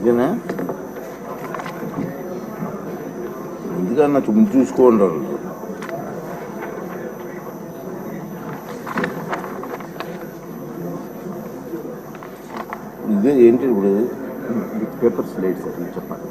ఇదేనా ఎందుకన్నా చూసుకోండి వాళ్ళు. ఇదే ఏంటి ఇప్పుడు? పేపర్స్ లేదు సార్ చెప్పండి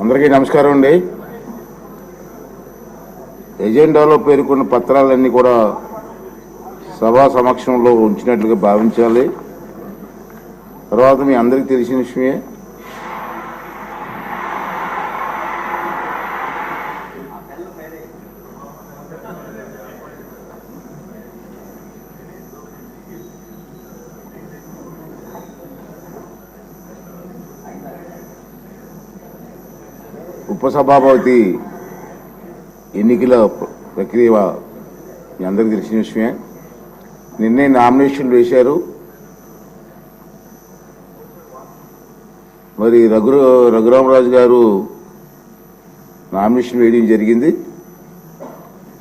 అందరికీ నమస్కారం అండి. ఎజెండాలో పేర్కొన్న పత్రాలన్నీ కూడా సభా సమక్షంలో ఉంచినట్లుగా భావించాలి. తర్వాత మీ అందరికీ తెలిసిన విషయమే. ఉపసభాపతి ఎన్నికల ప్రక్రియ మీ అందరికీ తెలిసిన విషయమే. నిన్నే నామినేషన్లు వేశారు. మరి రఘు రఘురామరాజు గారు నామినేషన్ వేయడం జరిగింది.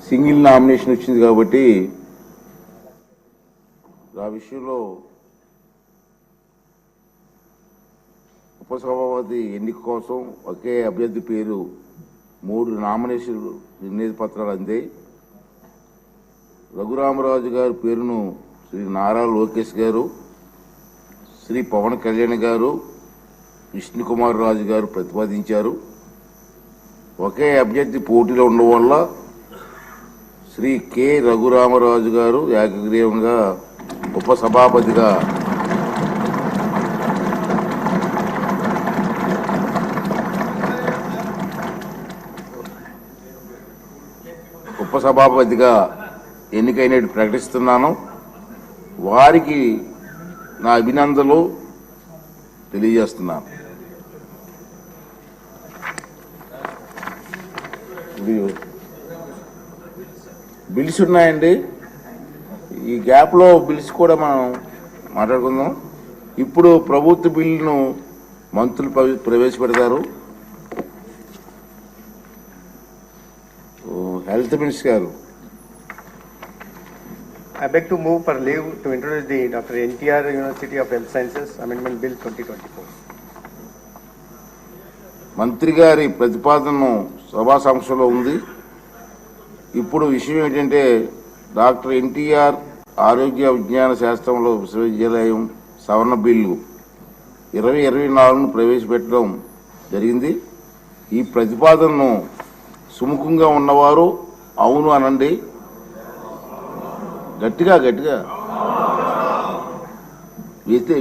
సింగిల్ నామినేషన్ వచ్చింది కాబట్టి ఆ విషయంలో ఉపసభాపతి ఎన్నిక కోసం ఒకే అభ్యర్థి పేరు మూడు నామినేషన్ నిర్ణయ పత్రాలు అందాయి రఘురామరాజు గారి పేరును శ్రీ నారా లోకేష్ గారు శ్రీ పవన్ కళ్యాణ్ గారు విష్ణుకుమార్ రాజు గారు ప్రతిపాదించారు. ఒకే అభ్యర్థి పోటీలో ఉండడం వల్ల శ్రీ కె రఘురామరాజు గారు ఏకగ్రీవంగా ఉపసభాపతిగా ఉపసభాపతిగా ఎన్నికైనట్టు ప్రకటిస్తున్నాను. వారికి నా అభినందనలు తెలియజేస్తున్నాను. బిల్స్ ఉన్నాయండి. ఈ గ్యాప్లో బిల్స్ కూడా మనం మాట్లాడుకుందాం. ఇప్పుడు ప్రభుత్వ బిల్లును మంత్రులు ప్రవేశపెడతారు. హెల్త్ మినిస్టర్ గారు. I beg to move for leave to introduce the Dr. NTR University of Health Sciences Amendment Bill 2024. మంత్రి గారి ప్రతిపాదనను సభా సంస్థలో ఉంది ఇప్పుడు విషయం ఏంటంటే డాక్టర్ ఎన్టీఆర్ ఆరోగ్య విజ్ఞాన శాస్త్రంలో విశ్వవిద్యాలయం సవరణ బిల్లు ఇరవై ఇరవై నాలుగును ప్రవేశపెట్టడం జరిగింది ఈ ప్రతిపాదనను సుముఖంగా ఉన్నవారు అవును అనండి గట్టిగా గట్టిగా.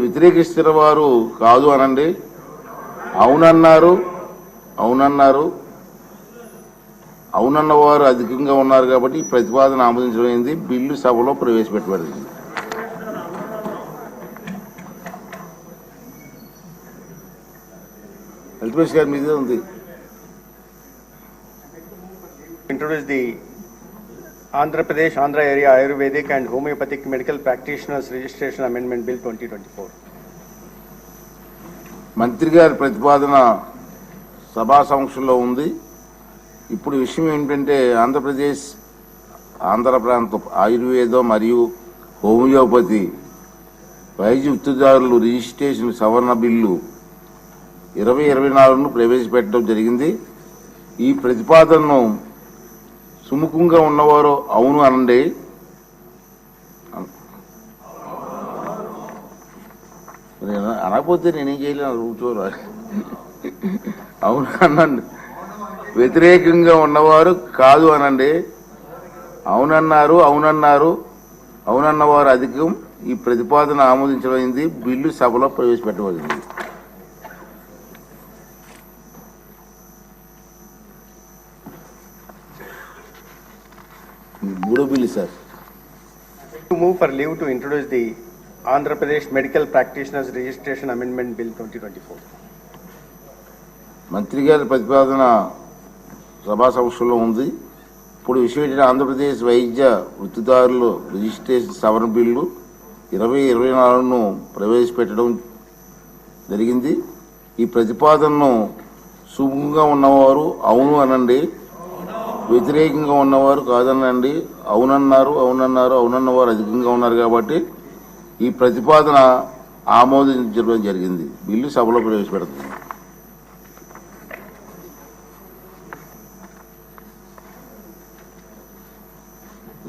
వ్యతిరేకిస్తున్న వారు కాదు అనండి. అవునన్నారు అవునన్నారు. అవునన్న వారు అధికంగా ఉన్నారు కాబట్టి ఈ ప్రతిపాదన ఆమోదించమైంది బిల్లు సభలో ప్రవేశపెట్టబడింది. అల్పేష్ గారి మీదే ఉంది. Introduce the Andhra Pradesh, Andhra Area Ayurvedic and Homeopathic Medical Practitioners Registration Amendment Bill 2024. మంత్రి గారి ప్రతిపాదన సభా సమక్షంలో ఉంది ఇప్పుడు విషయం ఏంటంటే ఆంధ్రప్రదేశ్ ఆంధ్ర ప్రాంత ఆయుర్వేద మరియు హోమియోపతి వైద్య వృత్తిదారులు రిజిస్ట్రేషన్ సవరణ బిల్లు ఇరవై ఇరవై నాలుగును ప్రవేశపెట్టడం జరిగింది ఈ ప్రతిపాదనను సుముఖంగా ఉన్నవారు అవును అనండి. నేను అనకపోతే నేనేం చేయలేను కూర్చోరా అవును అనండి. వ్యతిరేకంగా ఉన్నవారు కాదు అనండి. అవునన్నారు అవునన్నారు. అవునన్నవారు అధికం. ఈ ప్రతిపాదన ఆమోదించబడింది. బిల్లు సభలో ప్రవేశపెట్టబడింది. Sir To move leave leave to introduce Andhra Pradesh medical Pradesh Medical Practitioners Registration Amendment Bill 2024. మంత్రి గారి ప్రతిపాదన సభా సమక్షంలో ఉంది. ఇప్పుడు విషయం ఏంటంటే ఆంధ్రప్రదేశ్ వైద్య వృత్తిదారులు రిజిస్ట్రేషన్ సవరణ బిల్లు ఇరవై ఇరవై నాలుగును ప్రవేశపెట్టడం జరిగింది. ఈ ప్రతిపాదనను సుముఖంగా ఉన్నవారు అవును అనండి వ్యతిరేకంగా ఉన్నవారు కాదనండి. అవునన్నారు అవునన్నారు అవునన్న వారు అధికంగా ఉన్నారు కాబట్టి ఈ ప్రతిపాదన ఆమోదించడం జరిగింది. బిల్లు సభలో ప్రవేశపెడుతుంది.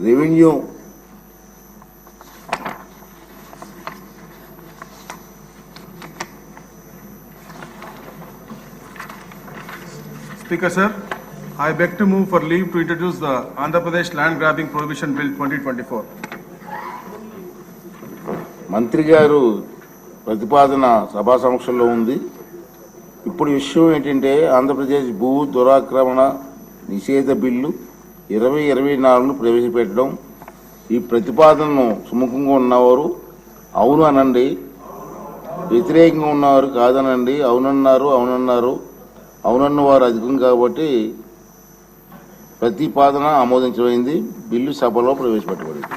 Revenue speaker sir. I beg to move for leave to introduce the Andhra Pradesh Land Grabbing Prohibition Bill 2024. మంత్రి గారు ప్రతిపాదన సభా సమక్షంలో ఉంది. ఇప్పుడు విషయం ఏంటంటే ఆంధ్రప్రదేశ్ భూ దురాక్రమణ నిషేధ బిల్లు ఇరవై ఇరవై నాలుగును ప్రవేశపెట్టడం. ఈ ప్రతిపాదనను సుముఖంగా ఉన్నవారు అవును అనండి. వ్యతిరేకంగా ఉన్నవారు కాదనండి. అవునన్నారు అవునన్నారు. అవునన్న వారు అధికం కాబట్టి ప్రతిపాదన ఆమోదించబడింది. బిల్లు సభలో ప్రవేశపెట్టబడింది.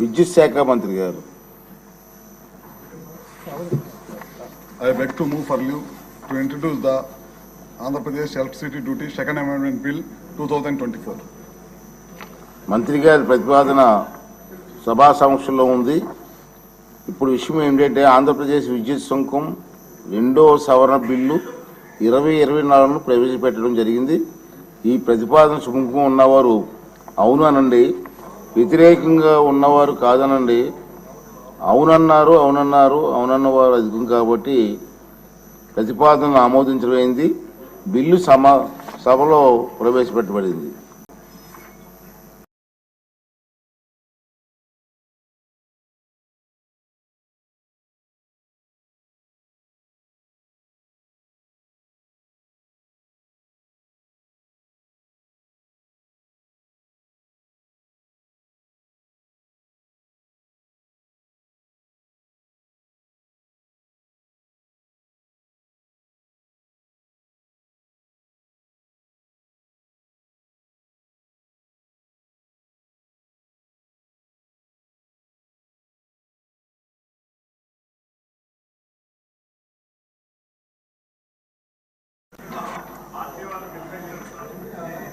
విద్యుత్ శాఖ మంత్రి గారు. I beg to move for leave to introduce the Andhra Pradesh Electricity Duty Second Amendment Bill 2024. మంత్రి గారి ప్రతిపాదన సభా సమక్షంలో ఉంది. ఇప్పుడు విషయం ఏంటంటే ఆంధ్రప్రదేశ్ విద్యుత్ సుంకం రెండో సవరణ బిల్లు ఇరవై ఇరవై నాలుగును ప్రవేశపెట్టడం జరిగింది. ఈ ప్రతిపాదన సుముఖం ఉన్నవారు అవును అనండి. వ్యతిరేకంగా ఉన్నవారు కాదనండి. అవునన్నారు అవునన్నారు అవునన్నవారు అధికం కాబట్టి ప్రతిపాదన ఆమోదించడమైంది. బిల్లు సమ సభలో ప్రవేశపెట్టబడింది.